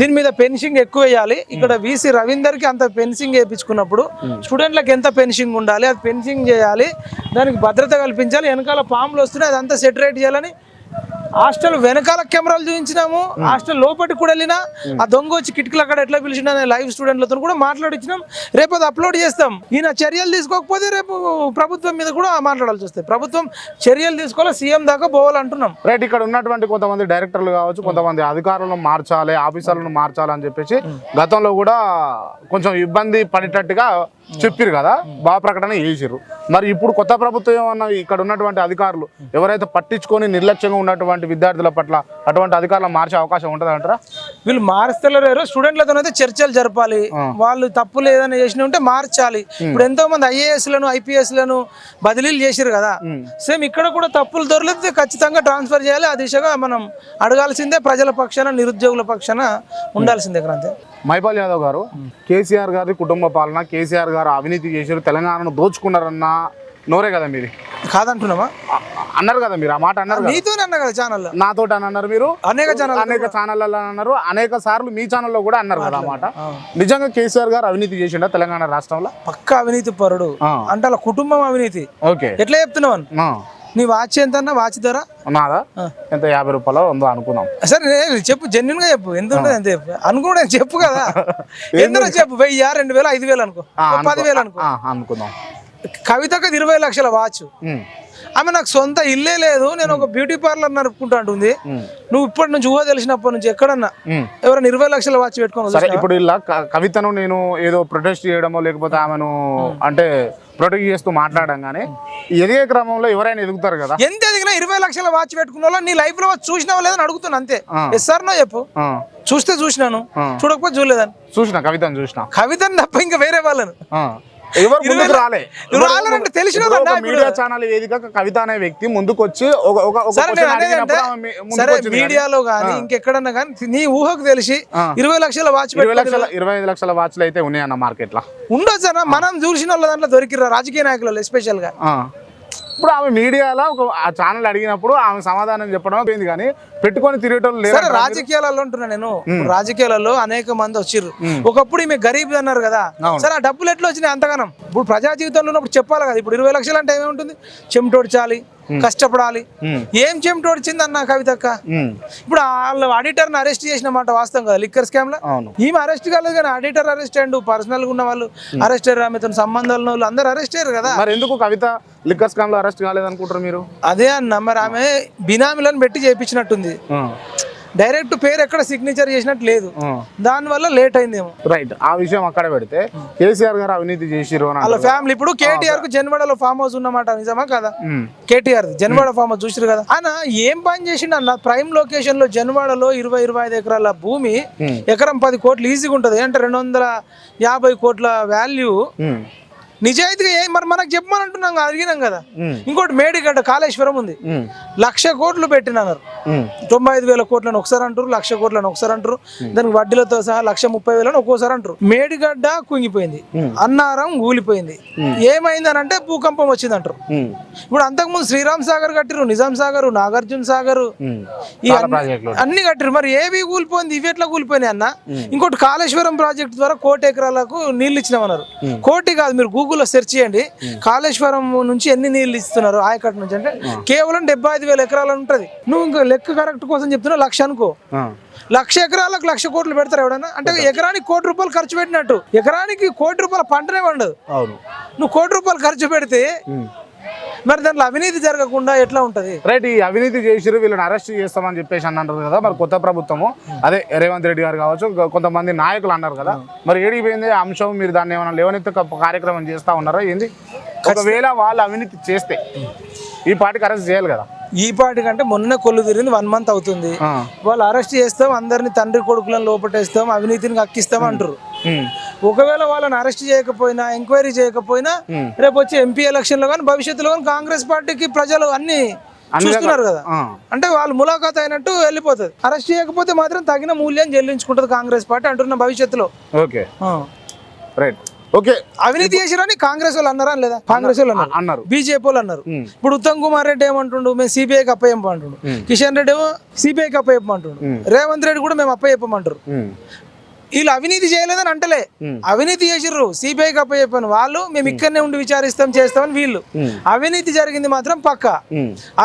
దీని మీద పెన్షింగ్ ఎక్కువ వేయాలి ఇక్కడ వీసీ రవీందర్కి అంత పెన్సింగ్ వేయించుకున్నప్పుడు స్టూడెంట్లకు ఎంత పెన్షింగ్ ఉండాలి? అది పెన్షింగ్ చేయాలి. దానికి భద్రత కల్పించాలి. వెనకాల పాములు వస్తున్నాయి. అదంతా సెటరేట్ చేయాలని హాస్టల్ వెనకాల కెమెరాలు చూపించినాము. హాస్టల్ లోపలికి కూడా వెళ్ళినా ఆ దొంగ వచ్చి కిటికీలు అక్కడ ఎట్లా పిలిచిన లైవ్ స్టూడెంట్లతో కూడా మాట్లాడించినాం రేపు అది అప్లోడ్ చేస్తాం. ఈయన చర్యలు తీసుకోకపోతే రేపు ప్రభుత్వం మీద కూడా మాట్లాడాల్సి వస్తాయి ప్రభుత్వం చర్యలు తీసుకోవాలి సీఎం దాకా పోవాలంటున్నాం. రైట్ ఇక్కడ ఉన్నటువంటి కొంతమంది డైరెక్టర్లు కావచ్చు కొంతమంది అధికారులను మార్చాలి ఆఫీసర్లను మార్చాలి అని చెప్పేసి గతంలో కూడా కొంచెం ఇబ్బంది పడేటట్టుగా చెప్పారు కదా బాగా ప్రకటన చేసిర్రు. మరి ఇప్పుడు కొత్త ప్రభుత్వం ఏమన్నా ఇక్కడ ఉన్నటువంటి అధికారులు ఎవరైతే పట్టించుకొని నిర్లక్ష్యంగా ఉన్నటువంటి విద్యార్థుల పట్ల అటువంటి అధికారులు మార్చే అవకాశం ఉంటుంది అంటారా? వీళ్ళు మారుస్తలేరు స్టూడెంట్లతో అయితే చర్చలు జరపాలి. వాళ్ళు తప్పులు ఏదైనా చేసిన ఉంటే మార్చాలి. ఇప్పుడు ఎంతో మంది ఐఏఎస్లను ఐపీఎస్లను బదిలీలు చేసిరు కదా. సేమ్ ఇక్కడ కూడా తప్పులు దొరలితే ఖచ్చితంగా ట్రాన్స్ఫర్ చేయాలి. ఆ దిశగా మనం అడగాల్సిందే ప్రజల పక్షాన నిరుద్యోగుల పక్షాన ఉండాల్సిందే క్రాంతి మైపాల్ యాదవ్ గారు కేసీఆర్ గారి కుటుంబ పాలన కేసీఆర్ గారు అవినీతి చేశారు తెలంగాణను దోచుకున్నారన్న నోరే కదా మీది? కాదంటున్నామా అ- అన్నారు కదా మీరు ఆ మాట అన్నారు కదా? నీతోనే అన్నా కదా ఛానల్లో? నాతోటి అని అన్నారు మీరు? అనేక ఛానల్ అనేక ఛానళ్ళలో అన్నారు అనేక సార్లు మీ ఛానల్లో కూడా అన్నారు కదా ఆ మాట. నిజంగా కేసీఆర్ గారు అవినీతి చేసిండా తెలంగాణ రాష్ట్రంలో? పక్క అవినీతి పరుడు. అంటే కుటుంబం అవినీతి. ఓకే. ఎట్లా చెప్తున్నావు. నీ వాచ్ ఎంత అన్నా వాచ్ ధర? నాదా? ఎంత? యాభై రూపాయలు ఉందో అనుకుందాం సరే చెప్పు జెన్యున్గా చెప్పు. ఎంత ఉంటుంది ఎంత చెప్పు. చెప్పు కదా. ఎందులో చెప్పు. వెయ్యి రెండు వేలు ఐదు వేలు అనుకో. పదివేలు అనుకో. అనుకుందాం. కవితకు ఇరవై లక్షల వాచ్. ఆమె నాకు సొంత ఇల్లే లేదు. నేను ఒక బ్యూటీ పార్లర్ నడుపుకుంటా ఉంటుంది నువ్వు ఇప్పటి నుంచి ఊహ తెలిసినప్పటి నుంచి ఎక్కడన్నా. ఎవరైనా ఇరవై లక్షల వాచ్ పెట్టుకోను సరే ఇప్పుడు ఇలా కవితను నేను ఏదో ప్రొటెస్ట్ చేయడమో లేకపోతే ఆమెను అంటే ప్రొటెక్ట్ చేస్తూ మాట్లాడడం కానీ ఎదిగే క్రమంలో ఎవరైనా ఎదుగుతారు కదా? ఎంత ఎదిగినా ఇరవై లక్షల వాచ్ పెట్టుకున్న వాళ్ళ నీ లైఫ్లో చూసినావా లేదని అడుగుతున్నా అంతే. సార్ నో చెప్పు. చూస్తే చూసినాను. చూడకపోతే చూడలేదని. చూసిన కవితను చూసిన. కవితని తప్ప ఇంకా వేరే వాళ్ళను. ఎవరు రాలే. రాలేదంటే తెలిసిన? మీడియా ఛానల్ వేదిక కవిత అనే వ్యక్తి ముందుకు వచ్చి మీడియాలో కానీ ఇంకెక్కడన్నా కానీ నీ ఊహకు తెలిసి. ఇరవై లక్షల వాచ్ ఇరవై లక్షల ఇరవై ఐదు లక్షల వాచ్లు అయితే ఉన్నాయన్న మార్కెట్లో. ఉండొచ్చు అన్న మనం చూసిన వాళ్ళ దాంట్లో దొరికిరా రాజకీయ నాయకులు ఎస్పెషల్గా. ఇప్పుడు ఆమె మీడియాలో ఒక ఆ ఛానల్ అడిగినప్పుడు ఆమె సమాధానం చెప్పడం పోయింది కానీ పెట్టుకొని తిరిగేటోళ్ళు లేరు సరే రాజకీయాలలో ఉంటున్నా నేను. రాజకీయాలలో అనేక మంది వచ్చిర్రు. ఒకప్పుడు ఈమె గరీబ్ అన్నారు కదా. సరే ఆ డబ్బులు ఎట్లా వచ్చినాయి అంతగానం? ఇప్పుడు ప్రజా జీవితంలో ఉన్నప్పుడు చెప్పాలి కదా. ఇప్పుడు ఇరవై లక్షలు అంటే ఏమేముంటుంది చెమటోడ్చాలి కష్టపడాలి. ఏం చెమటోడ్చింది అన్న కవితక్క. ఇప్పుడు వాళ్ళు ఆడిటర్ని అరెస్ట్ చేసిన మాట వాస్తవం కదా లిక్కర్ స్కామ్లో? ఈమె అరెస్ట్ కాలేదు కానీ ఆడిటర్ అరెస్ట్ అయ్యండు పర్సనల్గా ఉన్న వాళ్ళు అరెస్ట్ అయ్యారు ఆమెతో సంబంధాలు వాళ్ళు అందరూ అరెస్ట్ అయ్యారు కదా. మరి ఎందుకు కవిత లిక్కర్ స్కామ్లో అరెస్ట్ కాలేదనుకుంటారు మీరు? అదే అన్న మరి ఆమె బినామీలను పెట్టి చేయించినట్టుంది. డైరెక్ట్ పేరు ఎక్కడ సిగ్నేచర్ చేసినట్టు లేదు. దానివల్ల లేట్ అయిందేమో రైట్ ఆ విషయం అక్కడ పెడితే కేసీఆర్ గారు అవినీతి చేసిరు వాళ్ళ. ఫ్యామిలీ ఇప్పుడు కేటీఆర్కు జన్వాడలో ఫామ్ హౌస్ ఉన్నమాట నిజమా కదా. కేటీఆర్ జన్వాడ ఫామ్ హౌస్ చూసారు కదా ఆయన ఏం పని చేసిండు అన్న ప్రైమ్ లొకేషన్లో జన్వాడలో ఇరవై ఇరవై ఐదు ఎకరాల భూమి. ఎకరం పది కోట్లు ఈజీగా ఉంటది అంటే రెండు వందల యాభై కోట్ల వాల్యూ. నిజాయితీగా ఏ మరి మనకు చెప్పమని అంటున్నాం అడిగినాం కదా. ఇంకోటి మేడిగడ్డ కాళేశ్వరం ఉంది. లక్ష కోట్లు పెట్టినన్నారు ఉమ్. తొంభై ఐదు వేల కోట్లను ఒకసారి అంటారు లక్ష కోట్లను ఒకసారి అంటారు దానికి వడ్డీలతో సహా లక్ష ముప్పై వేలను ఒక్కోసారి అంటారు మేడిగడ్డ కుంగిపోయింది. అన్నారం కూలిపోయింది ఏమైంది అని అంటే భూకంపం వచ్చింది అంటారు. ఇప్పుడు అంతకుముందు శ్రీరామ్ సాగర్ కట్టిరు నిజాం సాగర్ నాగార్జున సాగర్. అన్ని- కట్టిరు మరి ఏవి కూలిపోయింది ఇవి ఎట్లా కూలిపోయినాయి అన్న? ఇంకోటి కాళేశ్వరం ప్రాజెక్ట్ ద్వారా కోటి ఎకరాలకు నీళ్ళు ఇచ్చినామన్నారు. కోటి కాదు మీరు గూగుల్లో సెర్చ్ చేయండి. కాళేశ్వరం నుంచి ఎన్ని నీళ్ళు ఇస్తున్నారు ఆయకట్టు నుంచి అంటే కేవలం డెబ్బై ఐదు వేల ఎకరాలు ఉంటుంది. నువ్వు ఇంకా లెక్క కరెక్ట్ కోసం చెప్తున్నావు లక్ష అనుకో. లక్ష ఎకరాలకు లక్ష కోట్లు పెడతారు ఎవడన్నా? అంటే ఎకరానికి కోటి రూపాయలు ఖర్చు పెట్టినట్టు. ఎకరానికి కోటి రూపాయల పంటనే అవును. నువ్వు కోటి రూపాయలు ఖర్చు పెడితే మరి దాంట్లో అవినీతి జరగకుండా ఎట్లా ఉంటది? రైట్ ఈ అవినీతి చేసిరు వీళ్ళని అరెస్ట్ చేస్తామని చెప్పేసి అని అన్నారు కదా మరి కొత్త ప్రభుత్వము. అదే రేవంత్ రెడ్డి గారు కావచ్చు కొంతమంది నాయకులు అన్నారు కదా. మరి ఏడికి పోయింది ఆ అంశం మీరు దాన్ని ఏమైనా లేవనెత్త కార్యక్రమం చేస్తా ఉన్నారా ఏంది? ఒకవేళ వాళ్ళు అవినీతి చేస్తే ఈ పార్టీకి అరెస్ట్ చేయాలి కదా. ఈ పాటి కంటే మొన్న కొల్లు తిరిగింది వన్ మంత్ అవుతుంది. వాళ్ళు అరెస్ట్ చేస్తాం అందరిని తండ్రి కొడుకులను లోపటేస్తాం అవినీతిని అక్కిస్తాం అంటారు. ఒకవేళ వాళ్ళని అరెస్ట్ చేయకపోయినా ఎంక్వైరీ చేయకపోయినా. రేపు వచ్చే ఎంపీ ఎలక్షన్లో కానీ భవిష్యత్తులో కానీ కాంగ్రెస్ పార్టీకి ప్రజలు అన్ని చూస్తున్నారు కదా. అంటే వాళ్ళు ములాఖాత్ అయినట్టు వెళ్ళిపోతుంది. అరెస్ట్ చేయకపోతే మాత్రం తగిన మూల్యం చెల్లించుకుంటది కాంగ్రెస్ పార్టీ అంటున్న భవిష్యత్తులో. ఓకే. ఆ. రైట్. ఓకే. అవినీతి చేసిరని కాంగ్రెస్ వాళ్ళు అన్నారా లేదా? కాంగ్రెస్ వాళ్ళు అన్నారు. అన్నారు. బీజేపీ వాళ్ళు అన్నారు. ఇప్పుడు ఉత్తమ్ కుమార్ రెడ్డి ఏమంటుండు? మేము సిబిఐకి అప్పయ్యమంటుండు కిషన్ రెడ్డి ఏమో సిబిఐకి అప్పయ్యమంటుండు రేవంత్ రెడ్డి కూడా మేము అప్పయ్యమంటారు. వీళ్ళు అవినీతి చేయలేదని అంటలే. అవినీతి చేసిర్రు. సిబిఐకి అప్పయ్యప్పని వాళ్ళు మేము ఇక్కడనే ఉండి విచారిస్తాం చేస్తామని వీళ్ళు. అవినీతి జరిగింది మాత్రం పక్క.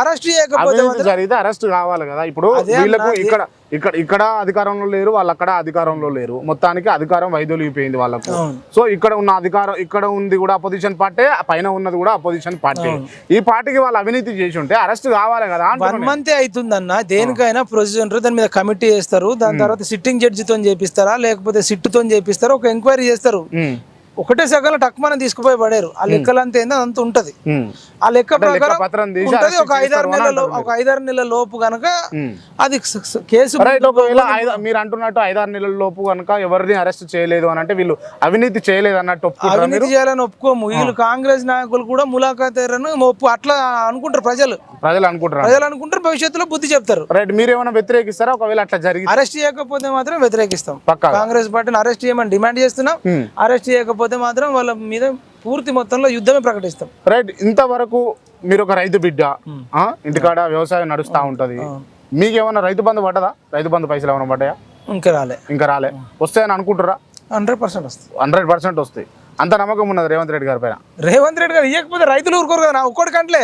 అరెస్ట్ చేయకపోతే అరెస్ట్ కావాలి కదా. ఇప్పుడు వీళ్ళకు ఇక్కడ ఇక్కడ ఇక్కడ అధికారంలో లేరు వాళ్ళు అక్కడ అధికారంలో లేరు. మొత్తానికి అధికారం వైదొలిగిపోయింది వాళ్ళకు. సో ఇక్కడ ఉన్న అధికారం ఇక్కడ ఉంది కూడా అపోజిషన్ పార్టీ పైన ఉన్నది కూడా అపోజిషన్ పార్టీ. ఈ పార్టీకి వాళ్ళు అవినీతి చేసి ఉంటే అరెస్ట్ కావాలి కదా వన్. మంతే అవుతుందన్న దేనికైనా ప్రొసీజర్ దాని మీద కమిటీ చేస్తారు. దాని తర్వాత సిట్టింగ్ జడ్జితో చేపిస్తారా? లేకపోతే సిట్టుతో చేపిస్తారా? ఒక ఎంక్వైరీ చేస్తారు. ఒకటే సెకండ్ టక్కుమని తీసుకుపోయి పడారు. ఆ లెక్కలంతా ఏందో అంత ఉంటది. ఆ లెక్క ప్రకారం ఉంటది. ఒక ఐదారు నెలల ఒక ఐదారు నెలల లోపు గనక. అది కేసు మీరు అంటున్నట్టు ఐదారు నెలల లోపు కనుక ఎవరిని అరెస్ట్ చేయలేదు అని అంటే వీళ్ళు అవినీతి చేయలేదు అన్నట్టు అవినీతి చేయాలని ఒప్పుకోము. వీళ్ళు కాంగ్రెస్ నాయకులు కూడా ములాఖాతేరని ఒప్పు అట్లా అనుకుంటారు ప్రజలు. ప్రజలు అనుకుంటారు? ప్రజలు అనుకుంటారు భవిష్యత్తులో బుద్ధి చెప్తారు. రైట్ మీరు ఏమైనా వ్యతిరేకిస్తారా? ఒకవేళ అట్లా జరిగి అరెస్ట్ చేయకపోతే మాత్రం వ్యతిరేకిస్తాం. పక్కా? కాంగ్రెస్ పార్టీని అరెస్ట్ చేయమని డిమాండ్ చేస్తున్నాం. అరెస్ట్ చేయకపోతే మాత్రం వాళ్ళ మీద పూర్తి మొత్తంలో యుద్ధమే ప్రకటిస్తాం. రైట్ ఇంతవరకు మీరు ఒక రైతు బిడ్డ ఆ? ఇంటికాడ వ్యవసాయం నడుస్తూ ఉంటది. మీకు ఏమైనా రైతు బంధు పడ్డదా? రైతు బంధు పైసలు ఏమైనా పడ్డాయా? ఇంకా రాలే. ఇంకా రాలే. వస్తాయని అనుకుంటారా హండ్రెడ్ పర్సెంట్ వస్తుంది హండ్రెడ్ పర్సెంట్ వస్తాయి. అంత నమ్మకం ఉన్నది రేవంత్ రెడ్డి గారి పైన. రేవంత్ రెడ్డి గారు ఇవ్వకపోతే రైతులు ఊరుకోరు కదా నా ఒక్కడి కంట్లే.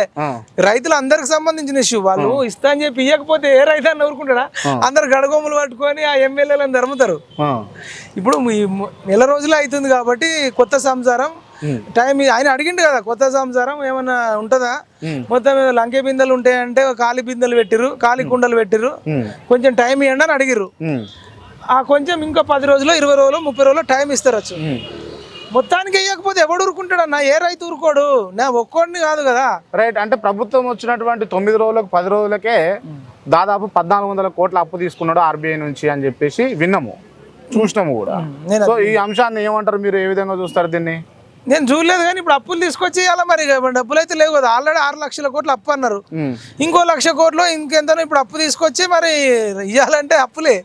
రైతులు అందరికి సంబంధించిన ఇష్యూ వాళ్ళు ఇస్తా అని చెప్పి ఇవ్వకపోతే ఏ రైతు అని ఊరుకుంటాడా? అందరు గడగొమ్మలు పట్టుకొని ఆ ఎమ్మెల్యేలను ధరుముతారు. ఆ. ఇప్పుడు నెల రోజులు అవుతుంది కాబట్టి కొత్త సంసారం టైం ఆయన అడిగిండు కదా కొత్త సంసారం ఏమన్నా ఉంటుందా? మొత్తం లంకె బిందెలు ఉంటాయంటే ఖాళీ బిందెలు పెట్టిరు ఖాళీ కుండలు పెట్టిరు కొంచెం టైం ఇవ్వండి అని అడిగిర్రు. ఉమ్. ఆ కొంచెం ఇంకో పది రోజులు ఇరవై రోజులు ముప్పై రోజులు టైం ఇస్తారు. మొత్తానికి వేయకపోతే ఎవడు ఊరుకుంటాడు అన్న ఏ రైతు ఊరుకోడు? నా ఒక్కోడిని కాదు కదా. రైట్ అంటే ప్రభుత్వం వచ్చినటువంటి తొమ్మిది రోజులకు పది రోజులకే దాదాపు పద్నాలుగు వందల కోట్ల అప్పు తీసుకున్నాడు ఆర్బీఐ నుంచి అని చెప్పేసి విన్నాము. చూసినాము కూడా. సో ఈ అంశాన్ని ఏమంటారు మీరు? ఏ విధంగా చూస్తారు దీన్ని? నేను చూడలేదు కానీ ఇప్పుడు అప్పులు తీసుకొచ్చి ఇవ్వాలా మరి? డబ్బులు అయితే లేవు కదా. ఆల్రెడీ ఆరు లక్షల కోట్లు అప్పు అన్నారు. ఇంకో లక్ష కోట్లు ఇంకెంతనో ఇప్పుడు అప్పు తీసుకొచ్చి మరి ఇవ్వాలంటే అప్పులే.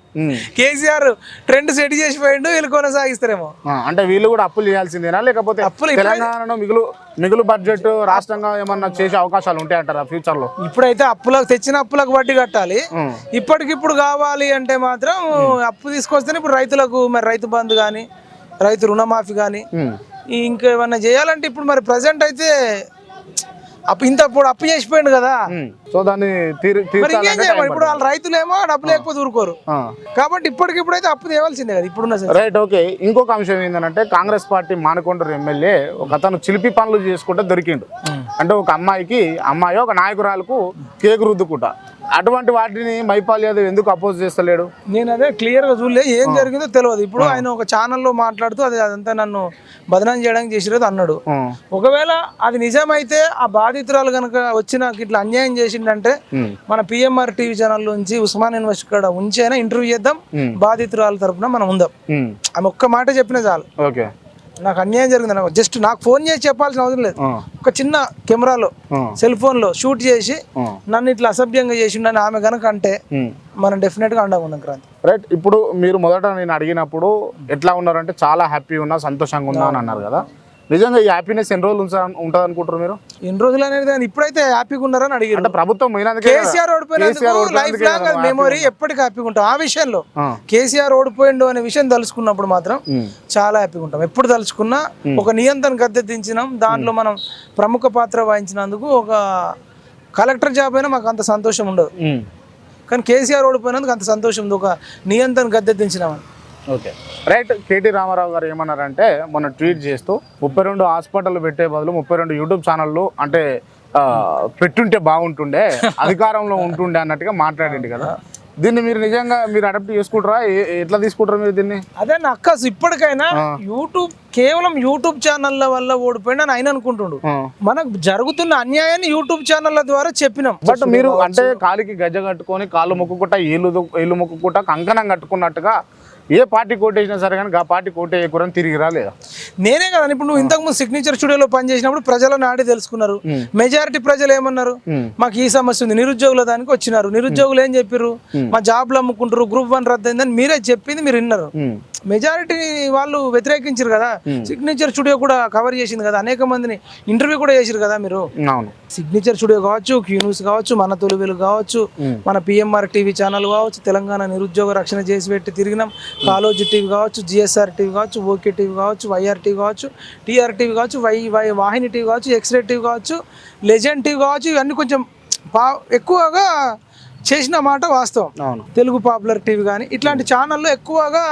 కేసీఆర్ ట్రెండ్ సెట్ చేసి పోయిండు వీళ్ళు కొనసాగిస్తారేమో. అంటే వీళ్ళు కూడా అప్పులు చేయాల్సిందేనా? లేకపోతే అప్పులు తెలంగాణలో మిగులు మిగులు బడ్జెట్ రాష్ట్రంగా ఏమన్నా చేసే అవకాశాలు ఉంటాయంటారా ఫ్యూచర్లో ఇప్పుడైతే అప్పులకు తెచ్చిన అప్పులకు వడ్డీ కట్టాలి. ఇప్పటికిప్పుడు కావాలి అంటే మాత్రం అప్పు తీసుకొస్తేనే ఇప్పుడు రైతులకు మరి రైతు బంధు కానీ రైతు రుణమాఫీ కానీ ఇంకేమన్నా చేయాలంటే ఇప్పుడు మరి ప్రజెంట్ అయితే అప్పు ఇంత ఇప్పుడు అప్పు చేసిపోయిండు కదా. సో దాన్ని ఇప్పుడు వాళ్ళ రైతులేమో డబ్బు లేకపోతే ఊరుకోరు. కాబట్టి ఇప్పటికిప్పుడు అయితే అప్పు తేవాల్సిందే కదా ఇప్పుడున్న. రైట్ ఓకే ఇంకొక అంశం ఏంటంటే కాంగ్రెస్ పార్టీ మానకొండూరు ఎమ్మెల్యే ఒక అతను చిలిపి పనులు చేసుకుంటే దొరికిండు. అంటే ఒక అమ్మాయికి అమ్మాయి ఒక నాయకురాలకు కేకు రుద్దుకుంటా. అటువంటి వాటిని మైపాల్ యాదవ్ ఎందుకు అపోజ్ చేస్తలేడు? నేను అదే క్లియర్గా చూడలే ఏం జరిగిందో తెలియదు. ఇప్పుడు ఆయన ఒక ఛానల్లో మాట్లాడుతూ అది అదంతా నన్ను బదనాం చేయడానికి చేసిరోది అన్నాడు. ఒకవేళ అది నిజమైతే ఆ బాధితురాలు కనుక వచ్చి నాకు ఇట్లా అన్యాయం చేసిందంటే. మన పిఎంఆర్ టీవీ ఛానల్ నుంచి ఉస్మాన్ యూనివర్సిటీ కాడ ఉంచైనా ఇంటర్వ్యూ చేద్దాం. బాధితురాల తరపున మనం ఉందాం. ఆమె ఒక్క మాట చెప్పినా చాలు. ఓకే. నాకు అన్యాయం జరిగింది నాకు. జస్ట్ నాకు ఫోన్ చేసి చెప్పాల్సిన అవసరం లేదు. ఒక చిన్న కెమెరాలో సెల్ ఫోన్లో షూట్ చేసి. నన్ను ఇట్లా అసభ్యంగా చేసిండని ఆమె కనుక అంటే. మనం డెఫినెట్గా అండగా ఉన్నాం క్రాంతి. రైట్ ఇప్పుడు మీరు మొదట నేను అడిగినప్పుడు ఎట్లా ఉన్నారంటే చాలా హ్యాపీ ఉన్నా సంతోషంగా ఉన్నా అని అన్నారు కదా. నిజంగా ఈ హ్యాపీనెస్ ఎన్ని రోజులు ఉంటుంది అనుకుంటారు మీరు? ఎన్ని రోజులు అనేది ఇప్పుడైతే హ్యాపీగా ఉన్నారని అంటే అడిగారు ప్రభుత్వం పోయినందుకే కేసీఆర్ ఓడిపోయినందుకు కేసీఆర్ లైఫ్ లాంగ్ మెమొరీ ఎప్పటికీ హ్యాపీగా ఉంటాం. ఆ విషయంలో. కేసీఆర్ ఓడిపోయిండు అనే విషయం తలుచుకున్నప్పుడు మాత్రం. చాలా హ్యాపీగా ఉంటాం. ఎప్పుడు తలుచుకున్నా ఒక నియంత్రణ గద్దె దించినాం. దాంట్లో మనం ప్రముఖ పాత్ర వహించినందుకు ఒక కలెక్టర్ జాబ్ అయినా మాకు అంత సంతోషం ఉండదు. కానీ కేసీఆర్ ఓడిపోయినందుకు అంత సంతోషం ఉంది. ఒక నియంత్రణ గద్దె దించినామని. ఓకే. రైట్ కేటీ రామారావు గారు ఏమన్నారంటే మొన్న ట్వీట్ చేస్తూ ముప్పై రెండు హాస్పిటల్ పెట్టే బదులు ముప్పై రెండు యూట్యూబ్ ఛానళ్ళు అంటే పెట్టుంటే బాగుంటుండే అధికారంలో ఉంటుండే అన్నట్టుగా మాట్లాడింది కదా. దీన్ని మీరు నిజంగా మీరు అడాప్ట్ చేసుకుంటారా? ఎట్లా తీసుకుంటారా మీరు దీన్ని? అదే నా అక్క ఇప్పటికైనా యూట్యూబ్ కేవలం యూట్యూబ్ ఛానళ్ళ వల్ల ఓడిపోయిండు అని ఆయన అనుకుంటుండు. మనకు జరుగుతున్న అన్యాయాన్ని యూట్యూబ్ ఛానళ్ళ ద్వారా చెప్పినాం. బట్ మీరు అంటే కాలికి గజ్జ కట్టుకొని కాళ్ళు మొక్కుకుంటా ఏళ్ళు ఏళ్ళు మొక్కుకుంటా కంకణం కట్టుకున్నట్టుగా ఏ పార్టీ కోటేసినా సరే కానీ ఆ పార్టీ కోటేయకూడని తిరిగి రాలేదా? నేనే కదా ఇప్పుడు నువ్వు ఇంతకు ముందు సిగ్నేచర్ స్టూడియోలో పనిచేసినప్పుడు ప్రజల నాడి తెలుసుకున్నారు. మెజారిటీ ప్రజలు ఏమన్నారు. మాకు ఈ సమస్య ఉంది నిరుద్యోగుల దానికి వచ్చినారు. నిరుద్యోగులు ఏం చెప్పారు మా జాబ్లు అమ్ముకుంటారు గ్రూప్ వన్ రద్దయిందని మీరే చెప్పింది మీరు విన్నారు. మెజారిటీ వాళ్ళు వ్యతిరేకించారు కదా సిగ్నేచర్ స్టూడియో కూడా కవర్ చేసింది కదా అనేక మందిని ఇంటర్వ్యూ కూడా చేసారు కదా మీరు అవును సిగ్నేచర్ స్టూడియో కావచ్చు క్యూ న్యూస్ కావచ్చు మన తొలివెలు కావచ్చు మన పిఎంఆర్ టీవీ ఛానల్ కావచ్చు తెలంగాణ నిరుద్యోగ రక్షణ చేసి పెట్టి తిరిగినాం కాలోజీ టీవీ కావచ్చు జిఎస్ఆర్ టీవీ కావచ్చు ఓకే టీవీ కావచ్చు వైఆర్ టీవీ కావచ్చు టీఆర్ టీవీ కావచ్చు వై వై వాహిని టీవీ కావచ్చు ఎక్స్రే టీవీ కావచ్చు లెజెండ్ టీవీ కావచ్చు ఇవన్నీ కొంచెం పా ఎక్కువగా చేసిన మాట వాస్తవం అవును తెలుగు పాపులర్ టీవీ కానీ ఇట్లాంటి ఛానళ్ళు ఎక్కువగా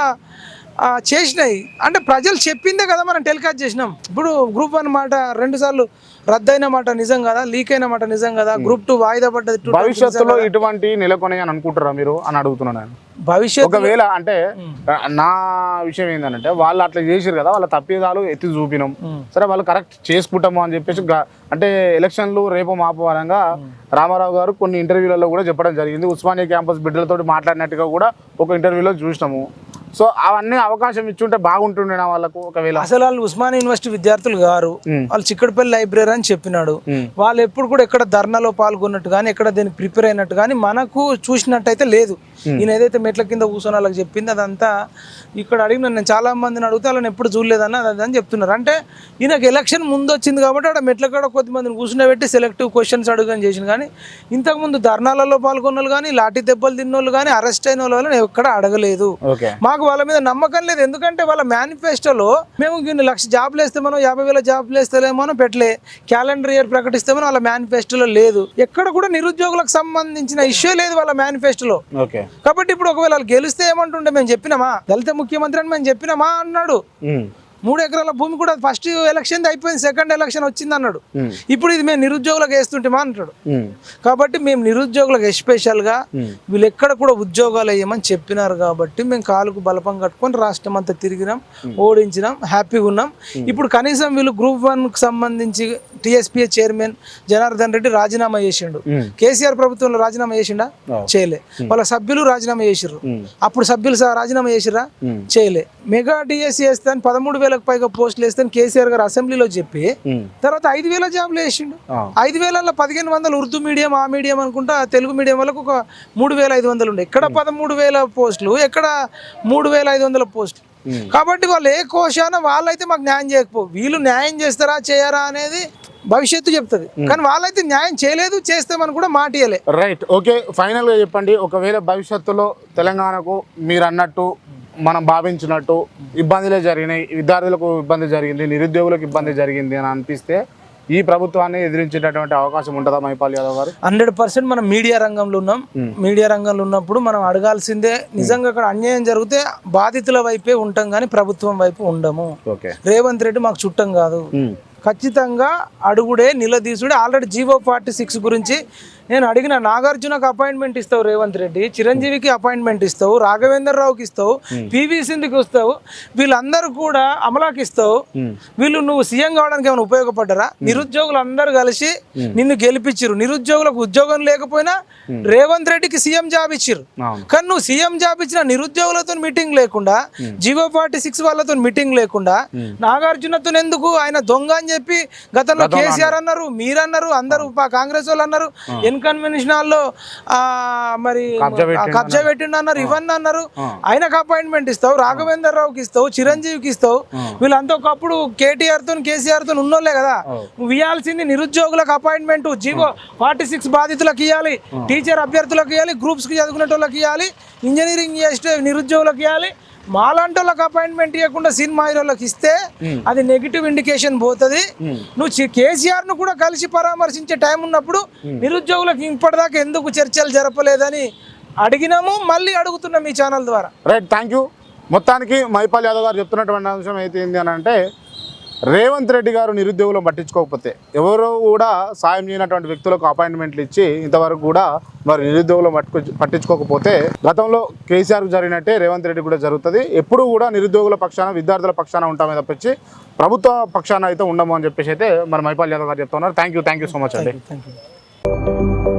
చేసినాయి. అంటే ప్రజలు చెప్పిందే కదా మనం టెలికాస్ట్ చేసినాం. ఇప్పుడు గ్రూప్ వన్ మాట రెండు సార్లు రద్దయిన మాట నిజం కదా లీక్ అయిన మాట నిజం కదా గ్రూప్ టూ వాయిదా పడ్డది భవిష్యత్తులో ఇటువంటి నెలకొని అని అనుకుంటారా మీరు అని అడుగుతున్నాను నేను. భవిష్యత్ ఒకవేళ అంటే నా విషయం ఏంటంటే వాళ్ళు అట్లా చేసిరు కదా వాళ్ళ తప్పిదాలు ఎత్తి చూపినాం. సరే వాళ్ళు కరెక్ట్ చేసుకుంటాము అని చెప్పేసి అంటే ఎలక్షన్లు రేపు మాపు పరంగా రామారావు గారు కొన్ని ఇంటర్వ్యూలలో కూడా చెప్పడం జరిగింది. ఉస్మానియా క్యాంపస్ బిడ్డలతో మాట్లాడినట్టుగా కూడా ఒక ఇంటర్వ్యూలో చూసినాము. సో అవన్నీ అవకాశం ఇచ్చుంటే బాగుంటుండే వాళ్ళకు ఒకవేళ. అసలు వాళ్ళు ఉస్మానియా యూనివర్సిటీ విద్యార్థులు గారు. వాళ్ళు చిక్కడపల్లి లైబ్రరీ అని చెప్పినాడు. వాళ్ళు ఎప్పుడు కూడా ఎక్కడ ధర్నాలో పాల్గొన్నట్టు కానీ ఎక్కడ దీనికి ప్రిపేర్ అయినట్టు కానీ మనకు చూసినట్టయితే లేదు. ఈయన ఏదైతే మెట్ల కింద కూర్చొని వాళ్ళకి చెప్పింది అదంతా ఇక్కడ అడిగిన నేను చాలా మందిని అడిగితే వాళ్ళని ఎప్పుడు చూడలేదన్న అది అని చెప్తున్నారు. అంటే ఈయనకు ఎలక్షన్ ముందు వచ్చింది కాబట్టి అక్కడ మెట్ల కాడ కొద్ది మందిని కూర్చుని సెలెక్టివ్ క్వశ్చన్స్ అడుగుని చేసిన కానీ ఇంతకుముందు ధర్నాలలో పాల్గొన్న వాళ్ళు కానీ లాఠీ దెబ్బలు తిన్న వాళ్ళు కానీ అరెస్ట్ అయిన వాళ్ళని ఎక్కడ అడగలేదు. ఓకే. మాకు వాళ్ళ మీద నమ్మకం లేదు? ఎందుకంటే వాళ్ళ మేనిఫెస్టోలో మేము ఇన్ని లక్ష జాబ్లు వేస్తామనో యాభై వేల జాబ్లు వేస్తలేమనో పెట్టలే. క్యాలెండర్ ఇయర్ ప్రకటిస్తామనో వాళ్ళ మేనిఫెస్టోలో లేదు. ఎక్కడ కూడా నిరుద్యోగులకు సంబంధించిన ఇష్యూ లేదు వాళ్ళ మేనిఫెస్టోలో ఓకే. కాబట్టి ఇప్పుడు ఒకవేళ వాళ్ళు గెలిస్తే ఏమంటుండే? మేము చెప్పినామా? దళిత ముఖ్యమంత్రి అని మేము చెప్పినామా? అన్నాడు. మూడు ఎకరాల భూమి కూడా ఫస్ట్ ఎలక్షన్ అయిపోయింది సెకండ్ ఎలక్షన్ వచ్చింది అన్నాడు. ఇప్పుడు ఇది మేము నిరుద్యోగులకు వేస్తుంటేమా అంటాడు. కాబట్టి మేము నిరుద్యోగులకు ఎస్పెషల్గా వీళ్ళు ఎక్కడ కూడా ఉద్యోగాలు వేయమని చెప్పినారు కాబట్టి మేము కాలుకు బలపం కట్టుకొని రాష్ట్రం అంతా తిరిగినాం ఓడించినాం హ్యాపీగా ఉన్నాం. ఇప్పుడు కనీసం వీళ్ళు గ్రూప్ వన్కి సంబంధించి టీఎస్పీఏ చైర్మన్ జనార్దన్ రెడ్డి రాజీనామా చేసిండు. కేసీఆర్ ప్రభుత్వంలో రాజీనామా చేసిండా? చేయలే. వాళ్ళ సభ్యులు రాజీనామా చేసిర్రు. అప్పుడు సభ్యులు రాజీనామా చేసిర్రా? ఉమ్. చేయలే. మెగా డిఎస్సీ వేస్తాను పదమూడు వేలకు పైగా పోస్టులు వేస్తాను కేసీఆర్ గారు అసెంబ్లీలో చెప్పి. తర్వాత ఐదు వేల జాబ్లు వేసిండు. ఐదు వేలలో పదిహేను వందలు ఉర్దూ మీడియం ఆ మీడియం అనుకుంటా తెలుగు మీడియం వాళ్ళకు ఒక మూడు వేల ఐదు వందలు ఉండే. ఎక్కడ పదమూడు వేల పోస్టులు ఎక్కడ మూడు వేల ఐదు వందల పోస్టులు. కాబట్టి వాళ్ళు ఏ కోశాన వాళ్ళైతే మాకు న్యాయం చేయకపో వీళ్ళు న్యాయం చేస్తారా చేయరా అనేది భవిష్యత్తు చెప్తుంది. కానీ వాళ్ళైతే న్యాయం చేయలేదు చేస్తామని కూడా మాట ఇయ్యలే. రైట్ ఓకే ఫైనల్గా చెప్పండి. ఒకవేళ భవిష్యత్తులో తెలంగాణకు మీరు అన్నట్టు మనం భావించినట్టు ఇబ్బందులే జరిగినాయి విద్యార్థులకు ఇబ్బంది జరిగింది నిరుద్యోగులకు ఇబ్బంది జరిగింది అని అనిపిస్తే ఈ ప్రభుత్వాన్ని ఎదిరించేటటువంటి అవకాశం ఉంటుందా మైపాల్ యాదవ్ గారు? హండ్రెడ్ పర్సెంట్ మనం మీడియా రంగంలో ఉన్నాం. మీడియా రంగంలో ఉన్నప్పుడు మనం అడగాల్సిందే నిజంగా అక్కడ అన్యాయం జరిగితే బాధితుల వైపే ఉంటాం కానీ ప్రభుత్వం వైపు ఉండము. ఓకే. రేవంత్ రెడ్డి మాకు చుట్టం కాదు. ఖచ్చితంగా అడుగుడే నిలదీసుడే. ఆల్రెడీ జీవో ఫార్టీ సిక్స్ గురించి నేను అడిగిన నాగార్జునకు అపాయింట్మెంట్ ఇస్తావు రేవంత్ రెడ్డి చిరంజీవికి అపాయింట్మెంట్ ఇస్తావు రాఘవేంద్ర రావుకి ఇస్తావు పివి సింధుకి ఇస్తావు వీళ్ళందరూ కూడా అమలాకి ఇస్తావు. వీళ్ళు నువ్వు సీఎం కావడానికి ఏమైనా ఉపయోగపడ్డారా? నిరుద్యోగులు అందరూ కలిసి నిన్ను గెలిపించారు నిరుద్యోగులకు ఉద్యోగం లేకపోయినా రేవంత్ రెడ్డికి సీఎం జాబ్ ఇచ్చిర్రు. అవును. కానీ నువ్వు సీఎం జాబ్ ఇచ్చిన నిరుద్యోగులతో మీటింగ్ లేకుండా జియో పార్టీ సిక్స్ వాళ్ళతో మీటింగ్ లేకుండా నాగార్జునతో ఎందుకు ఆయన దొంగ అని చెప్పి గతంలో కేసీఆర్ అన్నారు. మీరన్నారు అందరూ కాంగ్రెస్ వాళ్ళు అన్నారు. ఎన్కన్వెన్షన్ హాల్లో మరి కబ్జా పెట్టిండు అన్నారు. ఇవన్నీ అన్నారు. ఆయనకు అపాయింట్మెంట్ ఇస్తావు రాఘవేందర్ రావుకి ఇస్తావు చిరంజీవికి ఇస్తావు. వీళ్ళంతా ఒకప్పుడు కేటీఆర్తో కేసీఆర్తో ఉన్నోళ్ళే కదా. నువ్వు ఇవ్వాల్సింది నిరుద్యోగులకు అపాయింట్మెంట్ జీవో ఫార్టీ సిక్స్ బాధితులకు ఇవ్వాలి టీచర్ అభ్యర్థులకు ఇవ్వాలి గ్రూప్స్కి చదువుకునే వాళ్ళకి ఇవ్వాలి ఇంజనీరింగ్ చేసే నిరుద్యోగులకు ఇవ్వాలి మాలాంటి వాళ్ళకి అపాయింట్మెంట్ ఇవ్వకుండా సినిమా హీరోలకు ఇస్తే అది నెగిటివ్ ఇండికేషన్ పోతుంది. నువ్వు కేసీఆర్ను కూడా కలిసి పరామర్శించే టైం ఉన్నప్పుడు నిరుద్యోగులకు ఇప్పటిదాకా ఎందుకు చర్చలు జరపలేదని అడిగినాము మళ్ళీ అడుగుతున్నాం ఈ ఛానల్ ద్వారా. రైట్ థ్యాంక్ యూ మొత్తానికి మైపాల్ యాదవ్ గారు చెప్తున్నటువంటి అంశం అయితే ఏంటి అని అంటే రేవంత్ రెడ్డి గారు నిరుద్యోగులను పట్టించుకోకపోతే ఎవరు కూడా సాయం చేయనటువంటి వ్యక్తులకు అపాయింట్మెంట్లు ఇచ్చి ఇంతవరకు కూడా మరి నిరుద్యోగులను పట్టుకు పట్టించుకోకపోతే గతంలో కేసీఆర్ జరిగినట్టే రేవంత్ రెడ్డి కూడా జరుగుతుంది. ఎప్పుడూ కూడా నిరుద్యోగుల పక్షాన విద్యార్థుల పక్షాన ఉంటామే తప్పించి ప్రభుత్వ పక్షాన అయితే ఉండము అని చెప్పేసి అయితే మరి మైపాల్ యాదవ్ గారు చెప్తున్నారు. Thank you thank you so much అండి. Thank you